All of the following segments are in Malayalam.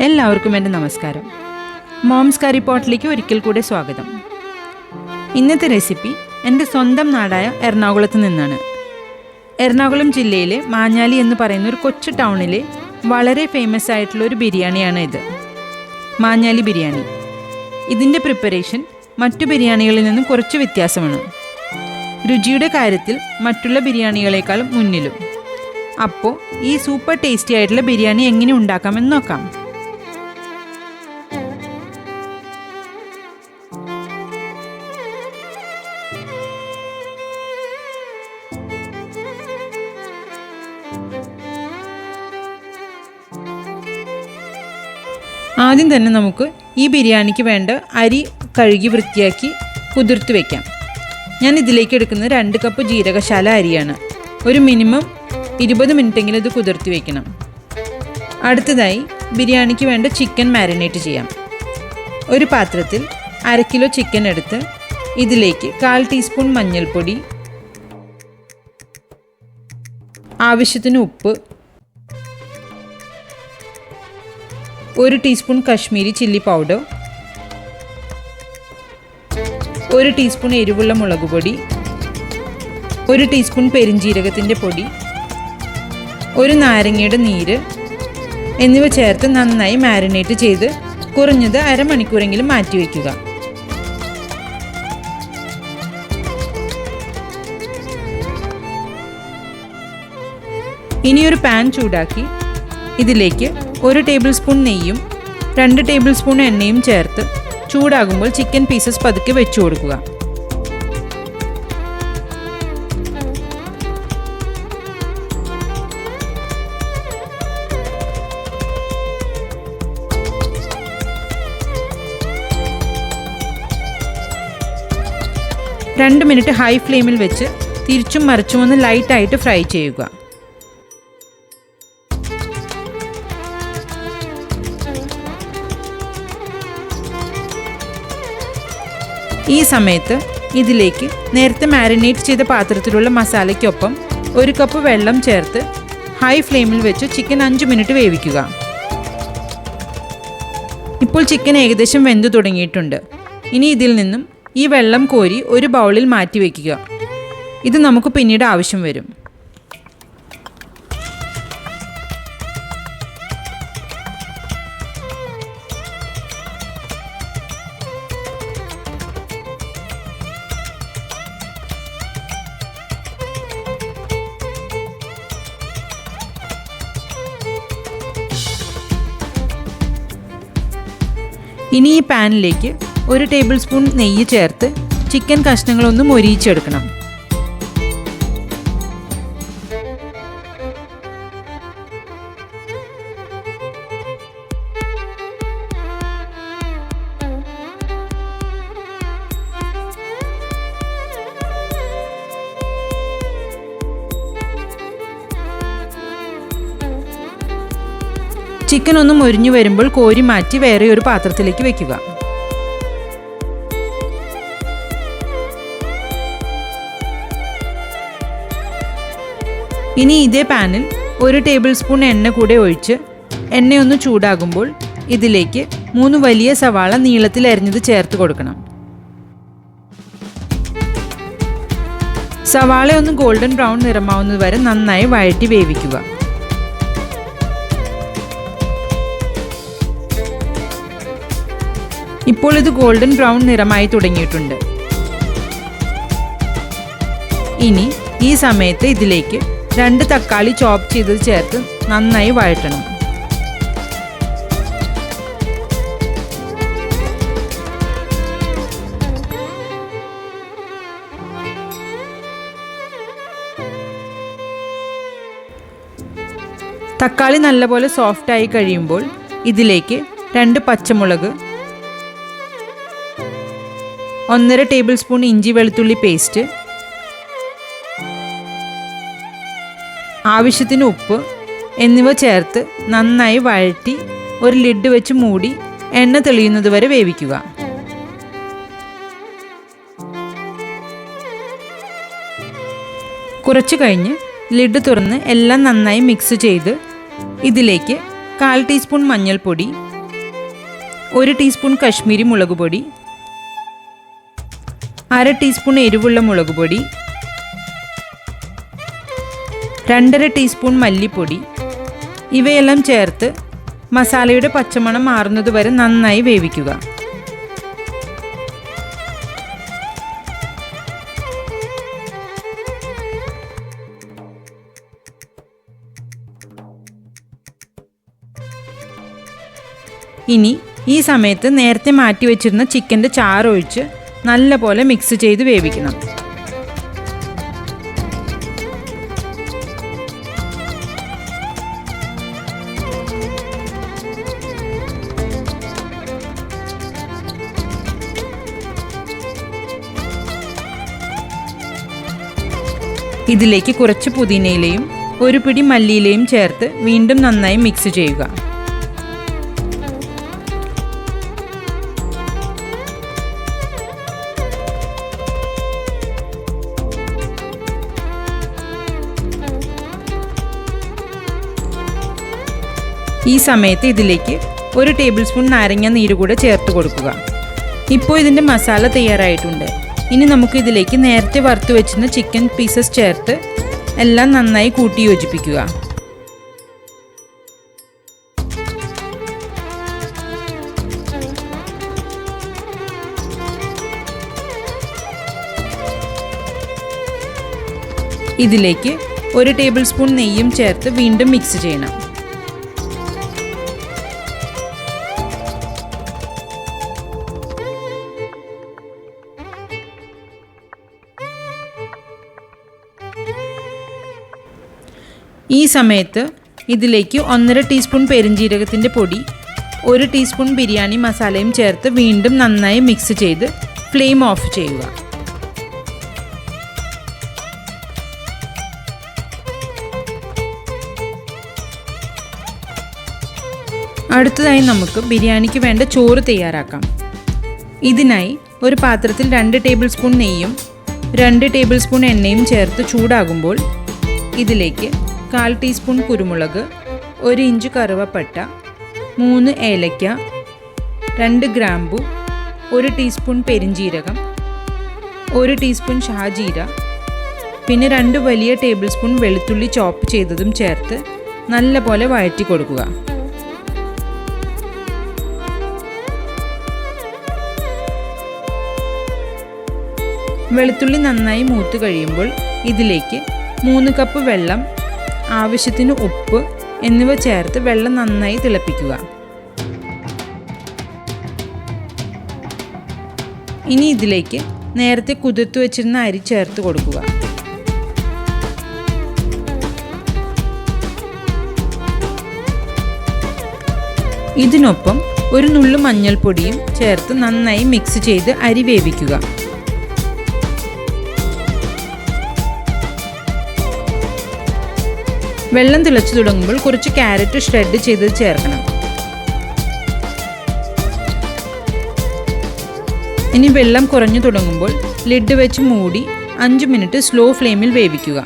എല്ലാവർക്കും എന്റെ നമസ്കാരം. മോംസ് കറി പോട്ടിലേക്ക് ഒരിക്കൽ കൂടെ സ്വാഗതം. ഇന്നത്തെ റെസിപ്പി എന്റെ സ്വന്തം നാടായ എറണാകുളത്ത് നിന്നാണ്. എറണാകുളം ജില്ലയിലെ മാഞ്ഞാലി എന്ന് പറയുന്ന ഒരു കൊച്ചു ടൗണിലെ വളരെ ഫേമസ് ആയിട്ടുള്ള ഒരു ബിരിയാണിയാണ് ഇത്. മാഞ്ഞാലി ബിരിയാണി. ഇതിന്റെ പ്രിപ്പറേഷൻ മറ്റു ബിരിയാണികളിൽ നിന്നും കുറച്ച് വ്യത്യാസമാണ്. രുചിയുടെ കാര്യത്തിൽ മറ്റുള്ള ബിരിയാണികളെക്കാളും മുന്നിലും. അപ്പോൾ ഈ സൂപ്പർ ടേസ്റ്റി ആയിട്ടുള്ള ബിരിയാണി എങ്ങനെ ഉണ്ടാക്കാമെന്ന് നോക്കാം. ആദ്യം തന്നെ നമുക്ക് ഈ ബിരിയാണിക്ക് വേണ്ട അരി കഴുകി വൃത്തിയാക്കി കുതിർത്ത് വെക്കാം. ഞാൻ ഇതിലേക്ക് എടുക്കുന്നത് രണ്ട് കപ്പ് ജീരകശാല അരിയാണ്. ഒരു മിനിമം ഇരുപത് മിനിറ്റെങ്കിലും ഇത് കുതിർത്തി വെക്കണം. അടുത്തതായി ബിരിയാണിക്ക് വേണ്ട ചിക്കൻ മാരിനേറ്റ് ചെയ്യാം. ഒരു പാത്രത്തിൽ അര കിലോ ചിക്കൻ എടുത്ത് ഇതിലേക്ക് കാൽ ടീസ്പൂൺ മഞ്ഞൾപ്പൊടി ആവശ്യത്തിന് ഉപ്പ് ഒരു ടീസ്പൂൺ കശ്മീരി ചില്ലി പൗഡർ ഒരു ടീസ്പൂൺ എരിവുള്ള മുളക് പൊടി ഒരു ടീസ്പൂൺ പെരിഞ്ജീരകത്തിന്റെ പൊടി ഒരു നാരങ്ങയുടെ നീര് എന്നിവ ചേർത്ത് നന്നായി മാരിനേറ്റ് ചെയ്ത് കുറഞ്ഞത് അരമണിക്കൂറെങ്കിലും മാറ്റിവെക്കുക ഇനിയൊരു പാൻ ചൂടാക്കി ഇതിലേക്ക് ഒരു ടേബിൾ സ്പൂൺ നെയ്യും രണ്ട് ടേബിൾ സ്പൂൺ എണ്ണയും ചേർത്ത് ചൂടാകുമ്പോൾ ചിക്കൻ പീസസ് പതുക്കെ വെച്ചു കൊടുക്കുക. രണ്ട് മിനിറ്റ് ഹൈ ഫ്ലെയിമിൽ വെച്ച് തിരിച്ചും മറിച്ചും ഒന്ന് ലൈറ്റായിട്ട് ഫ്രൈ ചെയ്യുക. ഈ സമയത്ത് ഇതിലേക്ക് നേരത്തെ മാരിനേറ്റ് ചെയ്ത പാത്രത്തിലുള്ള മസാലയ്ക്കൊപ്പം ഒരു കപ്പ് വെള്ളം ചേർത്ത് ഹൈ ഫ്ലെയിമിൽ വെച്ച് ചിക്കൻ അഞ്ച് മിനിറ്റ് വേവിക്കുക. ഇപ്പോൾ ചിക്കൻ ഏകദേശം വെന്തു തുടങ്ങിയിട്ടുണ്ട്. ഇനി ഇതിൽ നിന്നും ഈ വെള്ളം കോരി ഒരു ബൗളിൽ മാറ്റി വയ്ക്കുക ഇത് നമുക്ക് പിന്നീട് ആവശ്യം വരും. ഇനി ഈ പാനിലേക്ക് ഒരു ടേബിൾ സ്പൂൺ നെയ്യ് ചേർത്ത് ചിക്കൻ കഷ്ണങ്ങളൊന്ന് മൊരിയിച്ചെടുക്കണം. ചിക്കൻ ഒന്ന് മൊരിഞ്ഞു വരുമ്പോൾ കോരി മാറ്റി വേറെ ഒരു പാത്രത്തിലേക്ക് വെക്കുക. ഇനി ഇതേ പാനിൽ ഒരു ടേബിൾ സ്പൂൺ എണ്ണ കൂടെ ഒഴിച്ച് എണ്ണയൊന്ന് ചൂടാകുമ്പോൾ ഇതിലേക്ക് മൂന്ന് വലിയ സവാള നീളത്തിൽ അരിഞ്ഞത് ചേർത്ത് കൊടുക്കണം. സവാള ഒന്ന് ഗോൾഡൻ ബ്രൗൺ നിറമാവുന്നത് വരെ നന്നായി വഴറ്റി വേവിക്കുക. ഇപ്പോൾ ഇത് ഗോൾഡൻ ബ്രൗൺ നിറമായി തുടങ്ങിയിട്ടുണ്ട്. ഇനി ഈ സമയത്ത് ഇതിലേക്ക് രണ്ട് തക്കാളി ചോപ്പ് ചെയ്തത് ചേർത്ത് നന്നായി വഴറ്റണം. തക്കാളി നല്ലപോലെ സോഫ്റ്റായി കഴിയുമ്പോൾ ഇതിലേക്ക് രണ്ട് പച്ചമുളക് ഒന്നര ടേബിൾ സ്പൂൺ ഇഞ്ചി വെളുത്തുള്ളി പേസ്റ്റ് ആവശ്യത്തിന് ഉപ്പ് എന്നിവ ചേർത്ത് നന്നായി വഴറ്റി ഒരു ലിഡ് വെച്ച് മൂടി എണ്ണ തെളിയുന്നത് വരെ വേവിക്കുക. കുറച്ച് കഴിഞ്ഞ് ലിഡ് തുറന്ന് എല്ലാം നന്നായി മിക്സ് ചെയ്ത് ഇതിലേക്ക് കാൽ ടീസ്പൂൺ മഞ്ഞൾപ്പൊടി ഒരു ടീസ്പൂൺ കശ്മീരി മുളക് പൊടി അര ടീസ്പൂൺ എരിവുള്ള മുളക് പൊടി രണ്ടര ടീസ്പൂൺ മല്ലിപ്പൊടി ഇവയെല്ലാം ചേർത്ത് മസാലയുടെ പച്ചമണം മാറുന്നതുവരെ നന്നായി വേവിക്കുക. ഇനി ഈ സമയത്ത് നേരത്തെ മാറ്റി വെച്ചിരുന്ന ചിക്കന്റെ ചാറൊഴിച്ച് നല്ലപോലെ മിക്സ് ചെയ്ത് വേവിക്കണം. ഇതിലേക്ക് കുറച്ച് പുതിനയിലയും ഒരു പിടി മല്ലിയിലയും ചേർത്ത് വീണ്ടും നന്നായി മിക്സ് ചെയ്യുക. ഈ സമയത്ത് ഇതിലേക്ക് ഒരു ടേബിൾ സ്പൂൺ നാരങ്ങ നീര് കൂടെ ചേർത്ത് കൊടുക്കുക. ഇപ്പോൾ ഇതിന്റെ മസാല തയ്യാറായിട്ടുണ്ട്. ഇനി നമുക്ക് ഇതിലേക്ക് നേരത്തെ വറുത്ത് വെച്ചിരുന്ന ചിക്കൻ പീസസ് ചേർത്ത് എല്ലാം നന്നായി കൂട്ടി യോജിപ്പിക്കുക. ഇതിലേക്ക് ഒരു ടേബിൾ സ്പൂൺ നെയ്യും ചേർത്ത് വീണ്ടും മിക്സ് ചെയ്യണം. ഈ സമയത്ത് ഇതിലേക്ക് ഒന്നര ടീസ്പൂൺ പെരിഞ്ജീരകത്തിന്റെ പൊടി ഒരു ടീസ്പൂൺ ബിരിയാണി മസാലയും ചേർത്ത് വീണ്ടും നന്നായി മിക്സ് ചെയ്ത് ഫ്ലെയിം ഓഫ് ചെയ്യുക. അടുത്തതായി നമുക്ക് ബിരിയാണിക്ക് വേണ്ട ചോറ് തയ്യാറാക്കാം. ഇതിനായി ഒരു പാത്രത്തിൽ രണ്ട് ടേബിൾ സ്പൂൺ നെയ്യും രണ്ട് ടേബിൾ സ്പൂൺ എണ്ണയും ചേർത്ത് ചൂടാകുമ്പോൾ ഇതിലേക്ക് കാൽ ടീസ്പൂൺ കുരുമുളക് ഒരു ഇഞ്ച് കറുവപ്പട്ട മൂന്ന് ഏലയ്ക്ക രണ്ട് ഗ്രാമ്പു ഒരു ടീസ്പൂൺ പെരിഞ്ജീരകം ഒരു ടീസ്പൂൺ ഷാജീര പിന്നെ രണ്ട് വലിയ ടേബിൾ സ്പൂൺ വെളുത്തുള്ളി ചോപ്പ് ചെയ്തതും ചേർത്ത് നല്ലപോലെ വഴറ്റി കൊടുക്കുക. വെളുത്തുള്ളി നന്നായി മൂത്ത് കഴിയുമ്പോൾ ഇതിലേക്ക് മൂന്ന് കപ്പ് വെള്ളം ആവശ്യത്തിന് ഉപ്പ് എന്നിവ ചേർത്ത് വെള്ളം നന്നായി തിളപ്പിക്കുക. ഇനി ഇതിലേക്ക് നേരത്തെ കുതിർത്ത് വെച്ചിരുന്ന അരി ചേർത്ത് കൊടുക്കുക. ഇതിനൊപ്പം ഒരു നുള്ളു മഞ്ഞൾപ്പൊടിയും ചേർത്ത് നന്നായി മിക്സ് ചെയ്ത് അരി വേവിക്കുക. വെള്ളം തിളച്ചു തുടങ്ങുമ്പോൾ കുറച്ച് ക്യാരറ്റ് ഷ്രെഡ് ചെയ്ത് ചേർക്കണം. ഇനി വെള്ളം കുറഞ്ഞു തുടങ്ങുമ്പോൾ ലിഡ് വെച്ച് മൂടി അഞ്ച് മിനിറ്റ് സ്ലോ ഫ്ലെയിമിൽ വേവിക്കുക.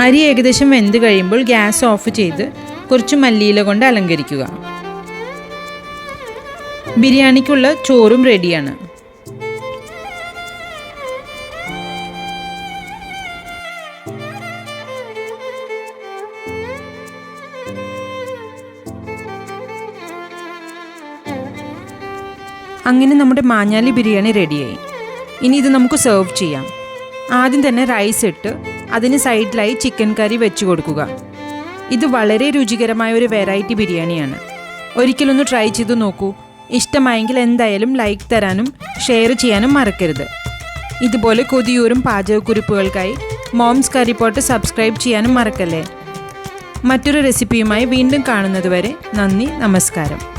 അരി ഏകദേശം വെന്ത് കഴിയുമ്പോൾ ഗ്യാസ് ഓഫ് ചെയ്ത് കുറച്ച് മല്ലിയില കൊണ്ട് അലങ്കരിക്കുക. ബിരിയാണിക്കുള്ള ചോറും റെഡിയാണ് അങ്ങനെ നമ്മുടെ മാഞ്ഞാലി ബിരിയാണി റെഡിയായി. ഇനി ഇത് നമുക്ക് സെർവ് ചെയ്യാം. ആദ്യം തന്നെ റൈസ് ഇട്ട് അതിന് സൈഡിലായി ചിക്കൻ കറി വെച്ച് കൊടുക്കുക. ഇത് വളരെ രുചികരമായ ഒരു വെറൈറ്റി ബിരിയാണിയാണ്. ഒരിക്കലൊന്ന് ട്രൈ ചെയ്ത് നോക്കൂ. ഇഷ്ടമായെങ്കിൽ എന്തായാലും ലൈക്ക് തരാനും ഷെയർ ചെയ്യാനും മറക്കരുത്. ഇതുപോലെ കൊതിയൂറും പാചകക്കുറിപ്പുകൾക്കായി മോംസ് കറി പോട്ട് സബ്സ്ക്രൈബ് ചെയ്യാനും മറക്കല്ലേ? മറ്റൊരു റെസിപ്പിയുമായി വീണ്ടും കാണുന്നതുവരെ നന്ദി നമസ്കാരം.